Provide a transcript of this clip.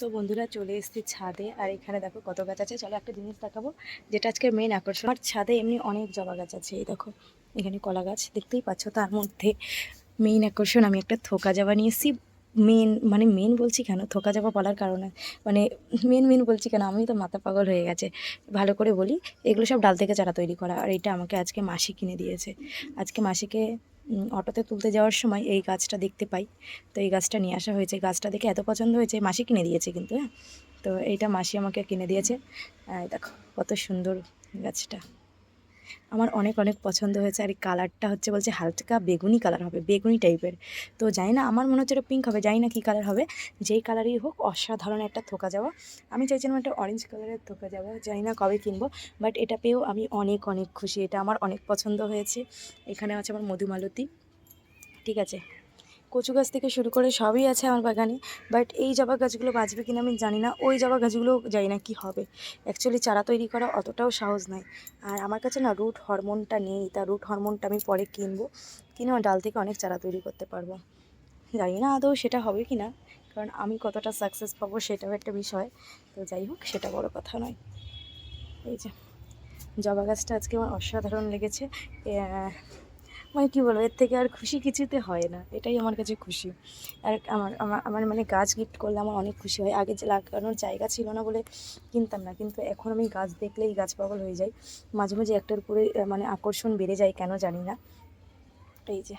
তো বন্ধুরা চলে এসেছি ছাদে, আর এখানে দেখো কত গাছ আছে। চলো একটা জিনিস দেখাবো, যেটা আজকে মেন আকর্ষণ। আমার ছাদে এমনি অনেক জবা গাছ আছে, এই দেখো, এখানে কলা গাছ, দেখতেই পাচ্ছ তার মধ্যে মেইন আকর্ষণ। আমি একটা থোকা জবা নিয়ে এসেছি মেন মানে মেন বলছি কেন? থোকা জবা বলার কারণে মানে মেন মেন বলছি কেন? আমি তো মাথা পাগল হয়ে গেছে। ভালো করে বলি, এগুলো সব ডাল থেকে চারা তৈরি করা, আর এটা আমাকে আজকে মাসি কিনে দিয়েছে। আজকে মাসিকে অটোতে তুলতে যাওয়ার সময় এই গাছটা দেখতে পাই। তো এই গাছটা নিয়ে আসা হয়েছে। গাছটা দেখে এত পছন্দ হয়েছে, মাসি কিনে দিয়েছে কিন্তু হ্যাঁ। তো এইটা মাসি আমাকে কিনে দিয়েছে। দেখো, কত সুন্দর গাছটা। আমার অনেক অনেক পছন্দ হয়েছে। আর এই কালারটা হচ্ছে বলছে হালকা বেগুনি কালার হবে, বেগুনি টাইপের। তো জানি না, আমার মনে হচ্ছে এটা পিঙ্ক হবে, জানি না কী কালার হবে। যেই কালারই হোক, অসাধারণ একটা থোকা যাওয়া। আমি চাইছিলাম একটা অরেঞ্জ কালারের থোকা যাওয়া, জানি না কবে কিনবো। বাট এটা পেয়েও আমি অনেক অনেক খুশি। এটা আমার অনেক পছন্দ হয়েছে। এখানে আছে আমার মধুমালতী। ঠিক আছে? কচু গাছ থেকে শুরু করে সবই আছে আমার বাগানে বাট এই জবা গাছগুলো বাঁচবে কিনা আমি জানি না, ওই জবা গাছগুলো জানি না কি হবে। অ্যাকচুয়ালি চারা তৈরি করা অতটাও সাহস নয়। আর আমার কাছে না রুট হরমোনটা নেই, তা রুট হরমোনটা আমি পরে কিনবো, কিনে আমার ডাল থেকে অনেক চারা তৈরি করতে পারব। জানি না আদৌ সেটা হবে কি না কারণ আমি কতটা সাকসেস পাবো সেটাও একটা বিষয়। তো যাই হোক, সেটা বড় কথা নয়। এই যে, জবা গাছটা আজকে আমার অসাধারণ লেগেছে। মানে কী বলব, এর থেকে আর খুশি কিছুতে হয় না, এটাই আমার কাছে খুশি। আর আমার আমার আমার মানে গাছ গিফট করলে আমার অনেক খুশি হয়। আগে যে লাগানোর জায়গা ছিল না বলে কিনতাম না, কিন্তু এখন আমি গাছ দেখলেই গাছ পাগল হয়ে যাই। মাঝে মাঝে একটার উপরে মানে আকর্ষণ বেড়ে যায়, কেন জানি না। এই যে।